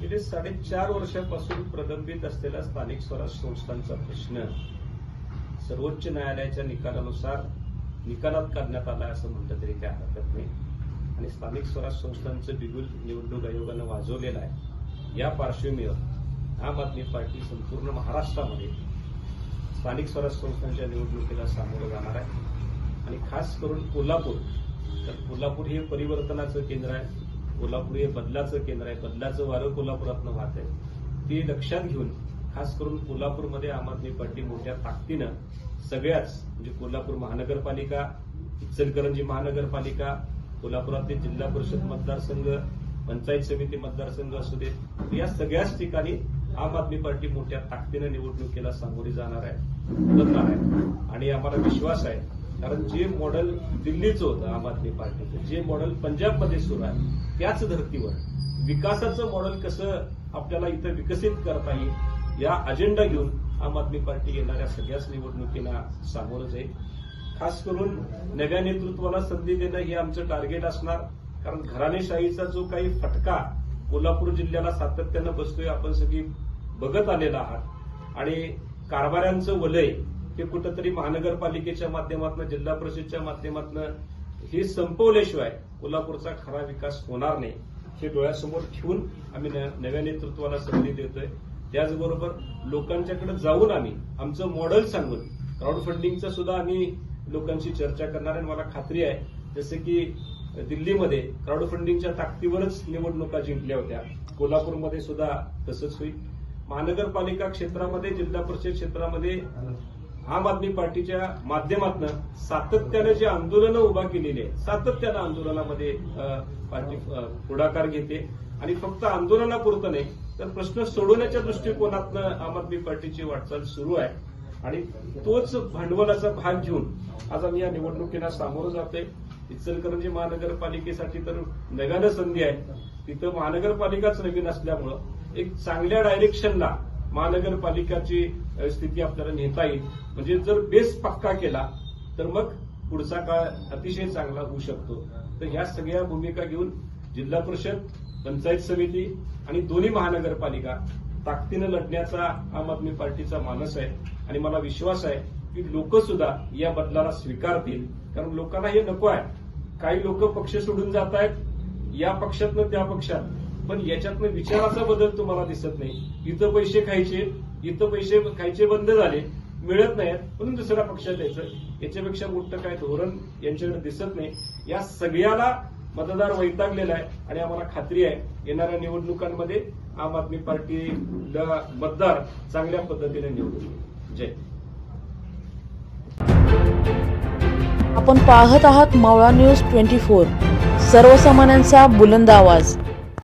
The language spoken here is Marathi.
गेले साडेचार वर्षापासून प्रलंबित असलेला स्थानिक स्वराज संस्थांचा प्रश्न सर्वोच्च न्यायालयाच्या निकालानुसार निकालात काढण्यात आला असं म्हटलं तरी काय हरकत नाही. आणि स्थानिक स्वराज संस्थांचं बिगुल निवडणूक आयोगानं वाजवलेलं आहे. या पार्श्वभूमीवर आम आदमी पार्टी संपूर्ण महाराष्ट्रामध्ये स्थानिक स्वराज संस्थांच्या निवडणुकीला सामोरं जाणार आहे. आणि खास करून कोल्हापूर तर कोल्हापूर हे परिवर्तनाचं केंद्र आहे. कोल्हापूर हे बदलाचं केंद्र आहे. बदलाचं वारं कोल्हापुरातनं वाहत आहे. ते लक्षात घेऊन खास करून कोल्हापूरमध्ये आम आदमी पार्टी मोठ्या ताकदीनं सगळ्याच म्हणजे कोल्हापूर महानगरपालिका इचलकरंजी महानगरपालिका कोल्हापुरातले जिल्हा परिषद मतदारसंघ पंचायत समिती मतदारसंघ असू देत या सगळ्याच ठिकाणी आम आदमी पार्टी मोठ्या ताकदीनं निवडणुकीला सामोरी जाणार आहे उतरणार आहे. आणि आम्हाला विश्वास आहे कारण जे मॉडेल दिल्लीचं होतं आम आदमी पार्टीचं जे मॉडेल पंजाबमध्ये सुरू आहे त्याच धर्तीवर विकासाचं मॉडेल कसं आपल्याला इथं विकसित करता येईल या अजेंडा घेऊन आम आदमी पार्टी येणाऱ्या सगळ्याच निवडणुकीला सामोरं जाईल. खास करून नव्या नेतृत्वाला संधी देणं हे आमचं टार्गेट असणार. कारण घराणेशाहीचा जो काही फटका कोल्हापूर जिल्ह्याला सातत्यानं बसतोय आपण सगळी बघत आलेला आहात. आणि कारभाऱ्यांचं वलय हे कुठंतरी महानगरपालिकेच्या माध्यमातून जिल्हा परिषदच्या माध्यमातून हे संपवल्याशिवाय कोल्हापूरचा खरा विकास होणार नाही हे डोळ्यासमोर ठेवून आम्ही न- नव्या नेतृत्वाला संधी देतोय. त्याचबरोबर लोकांच्याकडे जाऊन आम्ही आमचं मॉडेल सांगून क्राऊड फंडिंगचं सुद्धा आम्ही लोकांशी चर्चा करणार आणि मला खात्री आहे जसं की दिल्लीमध्ये क्राऊड फंडिंगच्या ताकदीवरच निवडणुका जिंकल्या होत्या. कोल्हापूरमध्ये सुद्धा तसंच होईल. महानगरपालिका क्षेत्रामध्ये जिल्हा परिषद क्षेत्रामध्ये आम आदमी पार्टीच्या माध्यमातून सातत्यानं जे आंदोलनं उभा केलेली आहे सातत्यानं आंदोलनामध्ये पार्टी पुढाकार घेते. आणि फक्त आंदोलनापुरतं नाही तर प्रश्न सोडवण्याच्या दृष्टिकोनातनं आम आदमी पार्टीची वाटचाल सुरू आहे. आणि तोच भांडवलाचा भाग घेऊन आज आम्ही या निवडणुकीला सामोरं जातोय. इचलकरंजी महानगरपालिकेसाठी तर नव्यानं संधी आहे. तिथं महानगरपालिकाच नवीन असल्यामुळं एक चांगल्या डायरेक्शनला महानगरपालिकाची स्थिती आपल्याला नेता येईल. म्हणजे जर बेस पक्का केला तर मग पुढचा काळ अतिशय चांगला होऊ शकतो. तर ह्या सगळ्या भूमिका घेऊन जिल्हा परिषद पंचायत समिती आणि दोन्ही महानगरपालिका ताकदीनं लढण्याचा आम आदमी पार्टीचा मानस आहे. आणि मला विश्वास आहे की लोक सुद्धा या बदलाला स्वीकारतील. कारण लोकांना हे नको आहे. काही लोक पक्ष सोडून जात आहेत. या पक्षातनं त्या पक्षात पण याच्यातनं विचाराचा बदल तुम्हाला दिसत नाही. इथं पैसे खायचे इथं पैसे खायचे बंद झाले मिळत नाहीत म्हणून दुसऱ्या पक्षात द्यायचं याच्यापेक्षा मोठं काय धोरण यांच्याकडे दिसत नाही. या सगळ्याला मतदार वैतागलेला आहे आणि आम्हाला खात्री आहे येणाऱ्या निवडणुकांमध्ये आम आदमी पार्टीला मतदार चांगल्या पद्धतीने निवडून जय आपण पाहत आहात मावळा न्यूज ट्वेंटी फोर. सर्वसामान्यांचा बुलंद आवाज.